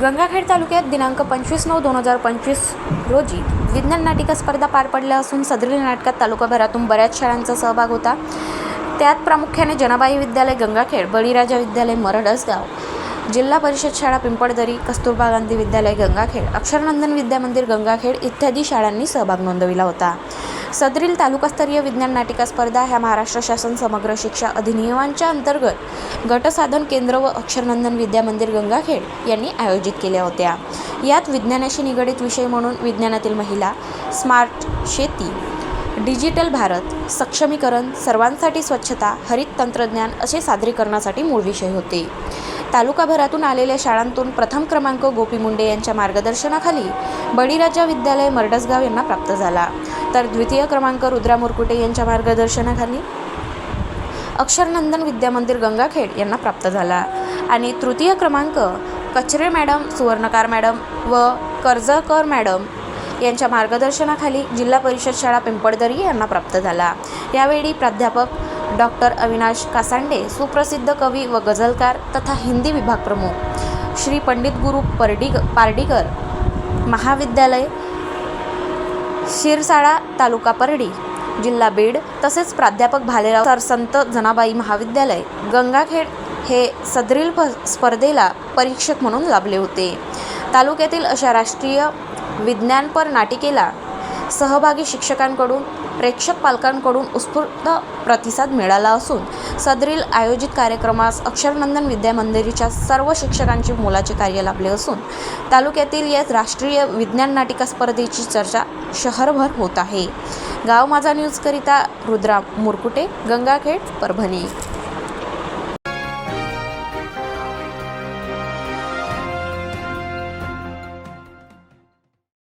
गंगाखेड तालुक्यात दिनांक पंचवीस नऊ दोन हजार पंचवीस रोजी विज्ञान नाटिका स्पर्धा पार पडल्या असून सदरील नाटकात तालुकाभरातून बऱ्याच शाळांचा सहभाग होता. त्यात प्रामुख्याने जनाबाई विद्यालय गंगाखेड बळीराजा विद्यालय मरडसगाव जिल्हा परिषद शाळा पिंपळदरी कस्तुरबा गांधी विद्यालय गंगाखेड अक्षरनंदन विद्यामंदिर गंगाखेड इत्यादी शाळांनी सहभाग नोंदविला होता. सदरील तालुकास्तरीय विज्ञान नाटिका स्पर्धा ह्या महाराष्ट्र शासन समग्र शिक्षा अधिनियमांच्या अंतर्गत गटसाधन केंद्र व अक्षरनंदन विद्यामंदिर गंगाखेड यांनी आयोजित केल्या होत्या. यात विज्ञानाशी निगडित विषय म्हणून विज्ञानातील महिला स्मार्ट शेती डिजिटल भारत सक्षमीकरण सर्वांसाठी स्वच्छता हरित तंत्रज्ञान असे सादरीकरणासाठी मूळ विषय होते. तालुकाभरातून आलेल्या शाळांतून प्रथम क्रमांक गोपी मुंडे यांच्या मार्गदर्शनाखाली बळीराजा विद्यालय मरडसगाव यांना प्राप्त झाला. तर द्वितीय क्रमांक रुद्रा मुरकुटे यांच्या मार्गदर्शनाखाली अक्षरनंदन विद्यामंदिर गंगाखेड यांना प्राप्त झाला. आणि तृतीय क्रमांक कचरे मॅडम सुवर्णकार मॅडम व कर्जकर मॅडम यांच्या मार्गदर्शनाखाली जिल्हा परिषद शाळा पिंपळदरी यांना प्राप्त झाला. यावेळी प्राध्यापक डॉक्टर अविनाश कासांडे सुप्रसिद्ध कवी व गझलकार तथा हिंदी विभाग प्रमुख. श्री पंडित गुरु पर्डिग पार्डीकर महाविद्यालय शिरसाळा तालुका परडी जिल्हा बीड तसेच प्राध्यापक भालेराव सरसंत जनाबाई महाविद्यालय गंगाखेड हे सदरील स्पर्धेला परीक्षक म्हणून लाभले होते. तालुक्यातील अशा राष्ट्रीय विज्ञानपर नाटिकेला सहभागी शिक्षकांकडून प्रेक्षक पालकांकडून उत्स्फूर्त प्रतिसाद मिळाला असून सदरील आयोजित कार्यक्रमास अक्षरनंदन विद्यामंदिरीच्या सर्व शिक्षकांचे मोलाचे कार्य लाभले असून तालुक्यातील या राष्ट्रीय विज्ञान नाटिका स्पर्धेची चर्चा शहरभर होत आहे. गाव माझा न्यूजकरिता रुद्रा मुरकुटे गंगाखेड परभणी.